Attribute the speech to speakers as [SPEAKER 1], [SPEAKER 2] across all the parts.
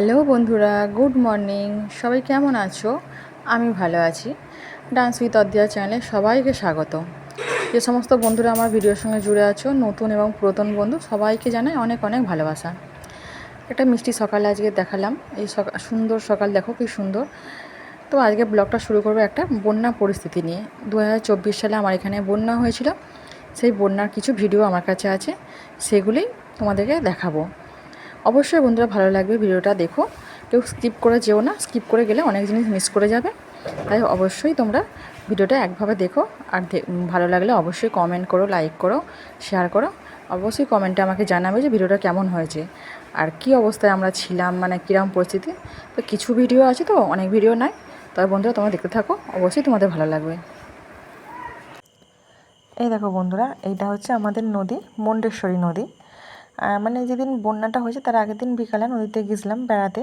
[SPEAKER 1] Hello বন্ধুরা, good morning. সবাই কেমন আছো? আমি ভালো আছি। ডান্স উইথ অদ্দিয়া চ্যানেলে সবাইকে স্বাগত যে সমস্ত বন্ধুরা আমার ভিডিওর সঙ্গে জুড়ে আছো, নতুন এবং পুরাতন বন্ধু, সবাইকে জানাই অনেক অনেক ভালোবাসা। একটা মিষ্টি সকালে আজকে দেখালাম। এই সুন্দর সকাল, দেখো কি সুন্দর। তো আজকে ব্লগটা শুরু করব একটা বন্যা পরিস্থিতি নিয়ে। দু হাজার চব্বিশ সালে আমার এখানে বন্যা হয়েছিল। সেই বন্যার কিছু ভিডিও আমার কাছে আছে। সেগুলি তোমাদেরকে দেখাবো। অবশ্যই বন্ধুরা ভালো লাগবে ভিডিওটা, দেখো। কেউ স্কিপ করে যেও না স্কিপ করে গেলে অনেক জিনিস মিস করে যাবে। তাই অবশ্যই তোমরা ভিডিওটা একভাবে দেখো, আর ভালো লাগলে অবশ্যই কমেন্ট করো লাইক করো শেয়ার করো। অবশ্যই কমেন্টে আমাকে জানাবে যে ভিডিওটা কেমন হয়েছে, আর কি অবস্থায় আমরা ছিলাম মানে কীরকম পরিস্থিতি। তো কিছু ভিডিও আছে তো, অনেক ভিডিও নাই। তবে বন্ধুরা তোমরা দেখতে থাকো, অবশ্যই তোমাদের ভালো লাগবে।
[SPEAKER 2] এই দেখো বন্ধুরা, এইটা হচ্ছে আমাদের নদী, মন্ডেশ্বরী নদী। মানে যেদিন বন্যাটা হয়েছে তার আগের দিন বিকালে নদীতে গেছিলাম বেড়াতে।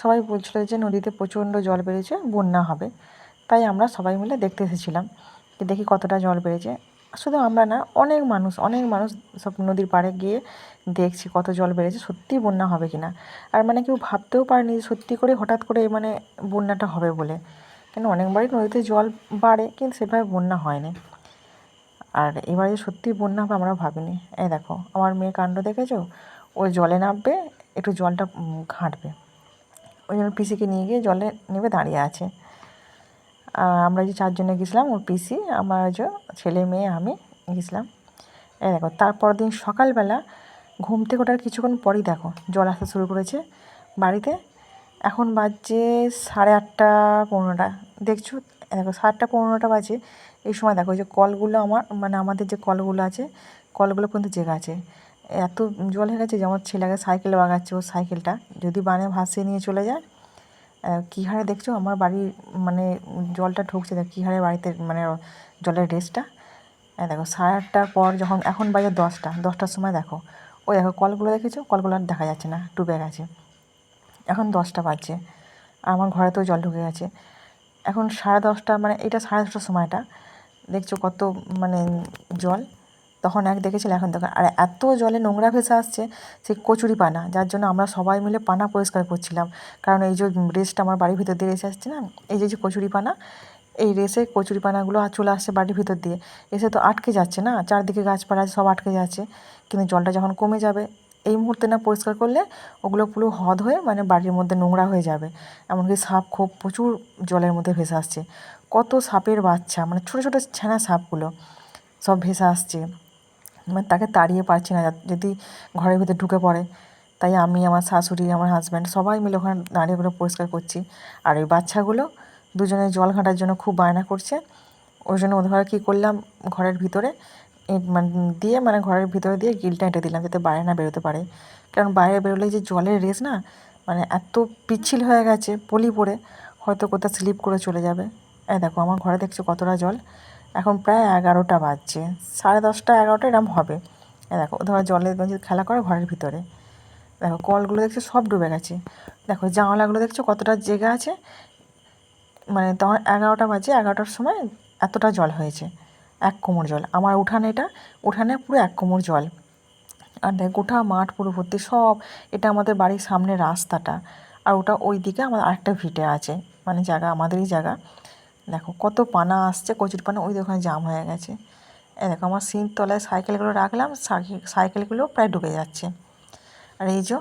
[SPEAKER 2] সবাই বলছিল যে নদীতে প্রচণ্ড জল বেড়েছে, বন্যা হবে। তাই আমরা সবাই মিলে দেখতে এসেছিলাম যে দেখি কতটা জল বেড়েছে। শুধু আমরা না, অনেক মানুষ অনেক মানুষ সব নদীর পাড়ে গিয়ে দেখছি কত জল বেড়েছে, সত্যি বন্যা হবে কিনা আর মানে কেউ ভাবতেও পারেনি সত্যি করে হঠাৎ করে মানে বন্যাটা হবে বলে। কেন অনেকবারই নদীতে জল বাড়ে, কিন্তু সেভাবে বন্যা হয়নি। আর এবারে সত্যি বন্যা হবে আমরা ভাবিনি। এই দেখো, আমার মেয়ে কাণ্ড দেখেছ? ও জলে নামবে, একটু জলটা ঘাঁটবে। ওই জন্য পিসিকে নিয়ে গিয়ে জলে নেবে, দাঁড়িয়ে আছে। আর আমরা যে চারজনে গেছিলাম, ওর পিসি, আমার যে ছেলে, মেয়ে, আমি গেছিলাম। এই দেখো তারপর দিন সকালবেলা ঘুম থেকে ওঠার কিছুক্ষণ পরই দেখো, জল আসতে শুরু করেছে বাড়িতে। এখন বাজছে সাড়ে আটটা পনেরোটা। দেখছ? দেখো সাতটা পনেরোটা বাজে, এই সময় দেখো যে কলগুলো আমার মানে আমাদের যে কলগুলো আছে, কলগুলো কিন্তু জেগে আছে। এত জল হয়ে গেছে যে আমার ছেলেকে সাইকেল বাগাচ্ছে ও সাইকেলটা। যদি বানে ভাসিয়ে নিয়ে চলে যায় কী হারে দেখছ? আমার বাড়ির মানে জলটা ঢুকছে, দেখ কী হারে বাড়িতে মানে জলের রেসটা। দেখো সাড়ে আটটার পর যখন, এখন বাজে দশটা, দশটার সময় দেখো। ওই দেখো কলগুলো দেখেছ? কলগুলো আর দেখা যাচ্ছে না, ডুবে গেছে। এখন দশটা বাজছে আমার ঘরে তো জল ঢুকে গেছে। এখন সাড়ে দশটা মানে এটা সাড়ে দশটার সময়টা। দেখছ কত মানে জল। তখন এক দেখেছিল এখন দেখো, আর এত জলে নোংরা ভেসে আসছে সেই কচুরি পানা, যার জন্য আমরা সবাই মিলে পানা পরিষ্কার করছিলাম। কারণ এই যে রেসটা আমার বাড়ির ভিতর দিয়ে রেসে আসছে না, এই যে যে কচুরি পানা, এই রেসে কচুরি পানাগুলো চলে আসছে বাড়ির ভিতর দিয়ে। এসে তো আটকে যাচ্ছে না, চারদিকে গাছপালা সব আটকে যাচ্ছে, কিন্তু জলটা যখন কমে যাবে এই মুহূর্তে না পরিষ্কার করলে ওগুলো পুরো হদ হয়ে মানে বাড়ির মধ্যে নোংরা হয়ে যাবে। এমনকি সাপ খুব প্রচুর জলের মধ্যে ভেসে আসছে। কত সাপের বাচ্চা মানে ছোটো ছোটো ছানা সাপগুলো সব ভেসে আসছে। মানে তাকে তাড়িয়ে পারছি না, যদি ঘরের ভিতরে ঢুকে পড়ে। তাই আমি, আমার শাশুড়ি, আমার হাজব্যান্ড সবাই মিলে ওখানে দাঁড়িয়ে ওগুলো পরিষ্কার করছি। আর ওই বাচ্চাগুলো দুজনে জল ঘাঁটার জন্য খুব বায়না করছে। ওই জন্য ওদের কী করলাম, ঘরের ভিতরে মানে দিয়ে মানে ঘরের ভিতরে দিয়ে গিলটা এঁটে দিলাম যাতে বাইরে না বেরোতে পারে। কারণ বাইরে বেরোলে যে জলের রেস না মানে এত পিচ্ছিল হয়ে গেছে, পলি পড়ে, হয়তো কোথাও স্লিপ করে চলে যাবে। এই দেখো, আমার ঘরে দেখছ কতটা জল। এখন প্রায় এগারোটা বাজছে, সাড়ে দশটা, এগারোটা এরম হবে। এ, দেখো, ধরো জলের খেলা করে ঘরের ভিতরে। দেখো, কলগুলো দেখছ সব ডুবে গেছে। দেখো, জানলাগুলো দেখছ কতটা জেগে আছে। মানে তখন এগারোটা বাজে, এগারোটার সময় এতটা জল হয়েছে। এক কোমর জল। আমার উঠানে এটা, উঠানে পুরো এক কোমর জল। আর দেখ, গোটা মাঠ পুরো ভর্তি, সব এটা আমাদের বাড়ির সামনে রাস্তাটা। আর ওটা ওই দিকে আমার আরেকটা ভিটে আছে মানে জায়গা, আমাদেরই জায়গা। দেখো, কত পানা আসছে, কচুর পানা, ওই ওখানে জাম হয়ে গেছে। এ দেখো, আমার সিঁর তলায় সাইকেলগুলো রাখলাম সাইকেলগুলো প্রায় ডুবে যাচ্ছে। আর এই যে,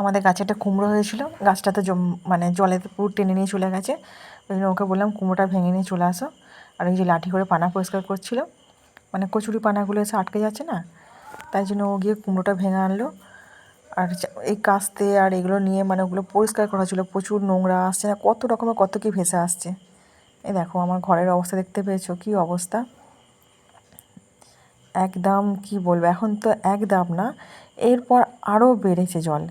[SPEAKER 2] আমাদের গাছে একটা কুমড়ো হয়েছিল, গাছটাতে মানে জলে পুরো টেনে নিয়ে চলে গেছে। ওই জন্য ওকে বললাম, কুমড়োটা ভেঙে নিয়ে চলে আসো। আর এই যে লাঠি করে পানা পরিষ্কার করছিল মানে কচুরি পানাগুলো এসে আটকে যাচ্ছে না, তাই জন্য ও গিয়ে কুমড়োটা ভেঙে আনলো। আর এই কাস্তে আর এগুলো নিয়ে মানে ওগুলো পরিষ্কার করা ছিল প্রচুর নোংরা আসছে না, কত রকমের কত কী ভেসে আসছে। এই দেখো, আমার ঘরের অবস্থা দেখতে পেয়েছ, কী অবস্থা। একদম কি বলব, এখন তো একদম না, এরপর আরও বেড়েছে জল।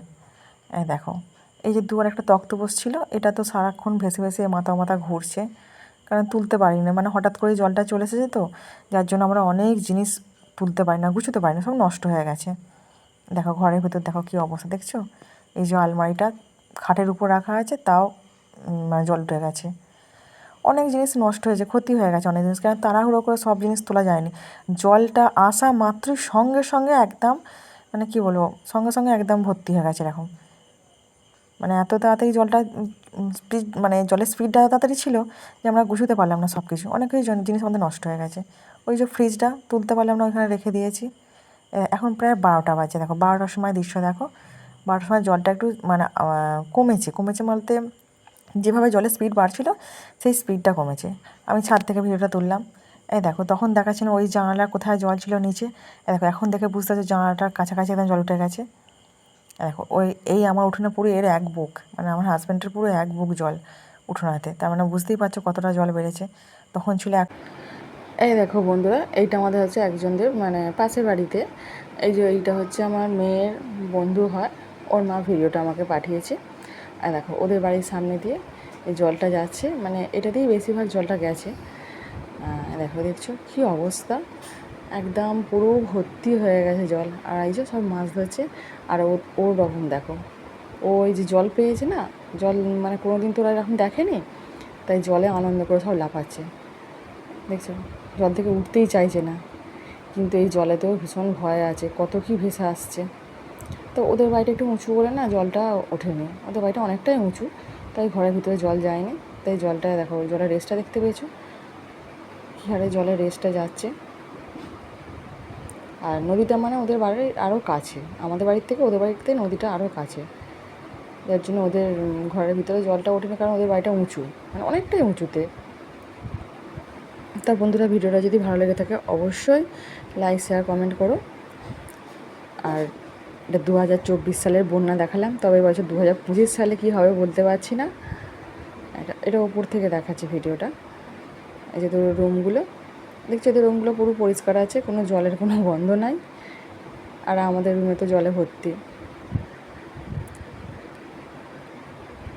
[SPEAKER 2] এই দেখো, এই যে দুয়ার একটা তক্ত বসছিল এটা তো সারাক্ষণ ভেসে ভেসে মাথা মাথা ঘুরছে। কারণ তুলতে পারি না মানে হঠাৎ করে জলটা চলে এসেছে তো, যার জন্য আমরা অনেক জিনিস তুলতে পারি না, গুছোতে পারি না, সব নষ্ট হয়ে গেছে। দেখো ঘরের ভেতর দেখো কী অবস্থা, দেখছ? এই যে আলমারিটা খাটের উপর রাখা আছে, তাও মানে জল উঠে গেছে। অনেক জিনিস নষ্ট হয়েছে, ক্ষতি হয়ে গেছে অনেক জিনিস কারণ তাড়াহুড়ো করে সব জিনিস তোলা যায়নি। জলটা আসা মাত্রই সঙ্গে সঙ্গে একদম মানে কী বলব, সঙ্গে সঙ্গে একদম ভর্তি হয়ে গেছে এরকম। মানে এত তাড়াতাড়ি জলটা স্পিড মানে জলের স্পিডটা তাড়াতাড়ি ছিল যে আমরা গুছোতে পারলাম না সব কিছু অনেক কিছু জিনিস আমাদের নষ্ট হয়ে গেছে। ওই যে ফ্রিজটা তুলতে পারলাম না, ওইখানে রেখে দিয়েছি। এখন প্রায় বারোটা বাজে, দেখো, বারোটার সময় দৃশ্য, দেখো। বারোটার সময় জলটা একটু মানে কমেছে। কমেছে বলতে যেভাবে জলের স্পিড বাড়ছিল, সেই স্পিডটা কমেছে। আমি ছাদ থেকে ভিডিওটা তুললাম। এই দেখো, তখন দেখাচ্ছিল ওই জানালার কোথায় জল ছিল নিচে? দেখো, এখন দেখে বুঝতে পারছি জানালাটার কাছাকাছি একদম জল উঠে গেছে। দেখো, ওই, এই আমার উঠোনে পুরো এর এক বুক মানে আমার হাজব্যান্ডের পুরো এক বুক জল উঠোনাতে তার মানে বুঝতেই পারছ কতটা জল বেড়েছে। তখন ছিল এক
[SPEAKER 1] এই দেখো বন্ধুরা, এইটা আমাদের হচ্ছে একজনদের মানে পাশের বাড়িতে। এই যে এইটা হচ্ছে আমার মেয়ের বন্ধু হয়, ওর মা ভিডিওটা আমাকে পাঠিয়েছে। আর দেখো, ওদের বাড়ির সামনে দিয়ে এই জলটা যাচ্ছে মানে এটা দিয়েই বেশিরভাগ জলটা গেছে। দেখো, দেখছ কী অবস্থা? একদম পুরো ভর্তি হয়ে গেছে জল। আর এই যে সব মাছ ধরছে, আর ওর রকম দেখো। ও এই যে জল পেয়েছে না, জল মানে কোনো দিন তোরা এরকম দেখেনি, তাই জলে আনন্দ করে সব লাফাচ্ছে। দেখছ? জল থেকে উঠতেই চাইছে না। কিন্তু এই জলেতেও ভীষণ ভয় আছে, কত কি ভেসে আসছে। তো ওদের বাড়িটা একটু উঁচু করে না জলটা ওঠেনি। ওদের বাড়িটা অনেকটাই উঁচু, তাই ঘরের ভিতরে জল যায়নি। তাই জলটা দেখো, জলের রেসটা দেখতে পেয়েছ? কী হারে জলের রেসটা যাচ্ছে। আর নদীটা মানে ওদের বাড়ির আরও কাছে। আমাদের বাড়ির থেকে ওদের বাড়ির থেকে নদীটা আরও কাছে। যার জন্য ওদের ঘরের ভিতরে জলটা ওঠেনি কারণ ওদের বাড়িটা উঁচু। মানে অনেকটাই উঁচুতে। তার বন্ধুরা, ভিডিওটা যদি ভালো লেগে থাকে, অবশ্যই লাইক শেয়ার কমেন্ট করো। আর এটা দু হাজার চব্বিশ সালের বন্যা দেখালাম, তবে বছর দু হাজার পঁচিশ সালে কী হবে বলতে পারছি না। এটা এটা ওপর থেকে দেখাচ্ছে ভিডিওটা। এই যে তোর রুমগুলো দেখছ এদের রুমগুলো পুরো পরিষ্কার আছে, কোনো জলের কোনো গন্ধ নাই। আর আমাদের রুমে তো জলে ভর্তি।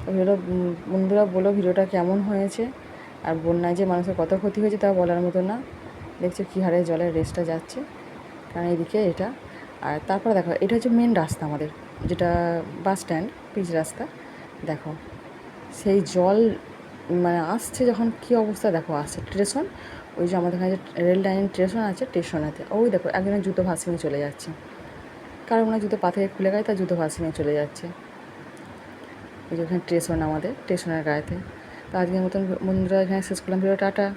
[SPEAKER 1] ভিডিওটা বন্ধুরা বলো ভিডিওটা কেমন হয়েছে? আর বন্যায় যে মানুষের কত ক্ষতি হয়েছে তা বলার মতো না। দেখছ কী হারে জলের রেসটা যাচ্ছে। কারণ এইদিকে এটা। আর তারপরে দেখো, এটা হচ্ছে মেন রাস্তা আমাদের, যেটা বাস স্ট্যান্ড পিচ রাস্তা। দেখো, সেই জল মানে আসছে যখন কী অবস্থা, দেখো আসছে স্টেশন, ওই যে আমাদের যে রেল লাইন স্টেশন আছে, স্টেশনেতে। ওই দেখো, একজনের জুতো ভাসিয়ে চলে যাচ্ছে। কারণ ওনার জুতো পা থেকে খুলে গায়ে তার জুতো ভাসিয়ে চলে যাচ্ছে। ওই যে ওখানে স্টেশন আমাদের, স্টেশনের গায়েতে। তো আজকের মতন বন্ধুরা, এখানে শেষ করলাম। Video tata.